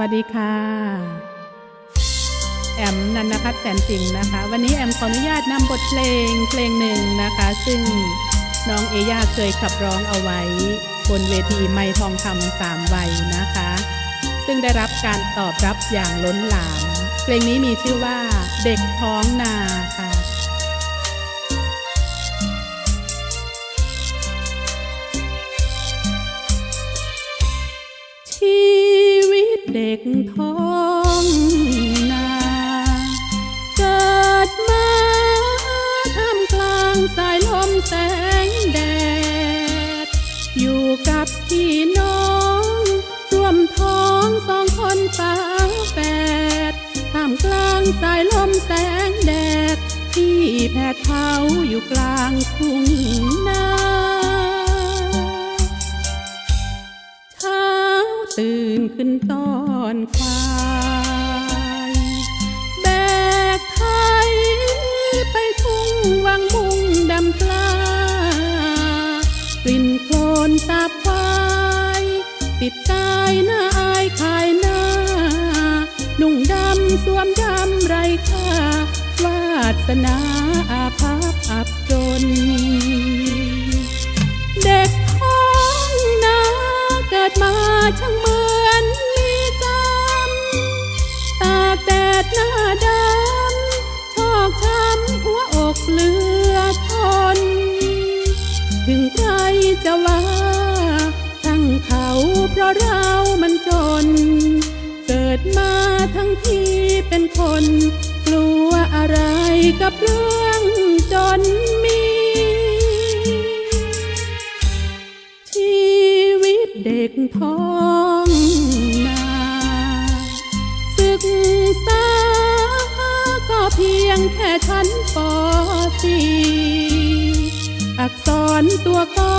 วัสดีค่ะ แอมนันนพัฒน์แสนจริงนะคะ วันนี้แอมขออนุญาตนำบทเพลงเพลงหนึ่งนะคะ ซึ่งน้องเอย่าเคยขับร้องเอาไว้ บนเวทีไม้ทองคำสามวัยนะคะ ซึ่งได้รับการตอบรับอย่างล้นหลาม เพลงนี้มีชื่อว่าเด็กท้องนาค่ะ เด็กท้องนาเกิดมาท่ามกลางสายลมแสงแดด อยู่กับพี่น้องร่วมท้องสองคนสาวแปดท่ามกลางสายลมแสงแดด ที่แผดเผาอยู่กลางทุ่งนาเช้าตื่นขึ้นตอน ควายแบกไทยไปทุ่งวังมุงดำกล้ากลิ่นโคลนตาควายติดกายหน้าอายขายหน้านุ่งดำสวมดำไรค่าวาสนาอาภัพอับจน เด็กท้องนาเกิดมาช่าง กเหลือทน ถึงใครจะว่าทั้งเขาเพราะเรามันจน เกิดมาทั้งที่เป็นคน กลัวอะไรกับเรื่องจนมี อักษรตัวก็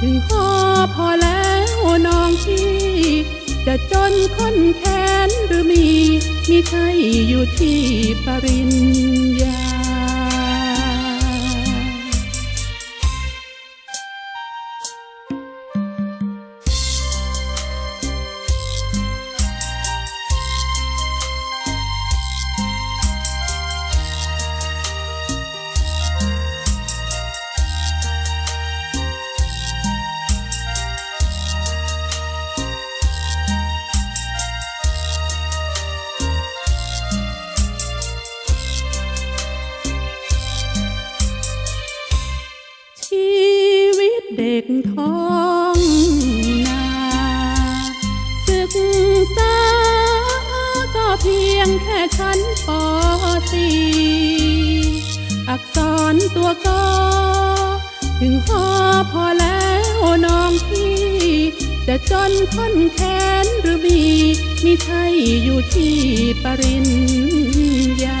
ถึงหอพอแล้วน้องพี่ จะจนค้นแค้นหรือมี มีใช่อยู่ที่ปริญ เด็กท้องนาศึกษาก็เพียงแค่ชั้นปสีอักษรตัวก็ถึงหอพอแล้วน้องพี่ จะจนค้นแค้นหรือมีมีใช่อยู่ที่ปริญญา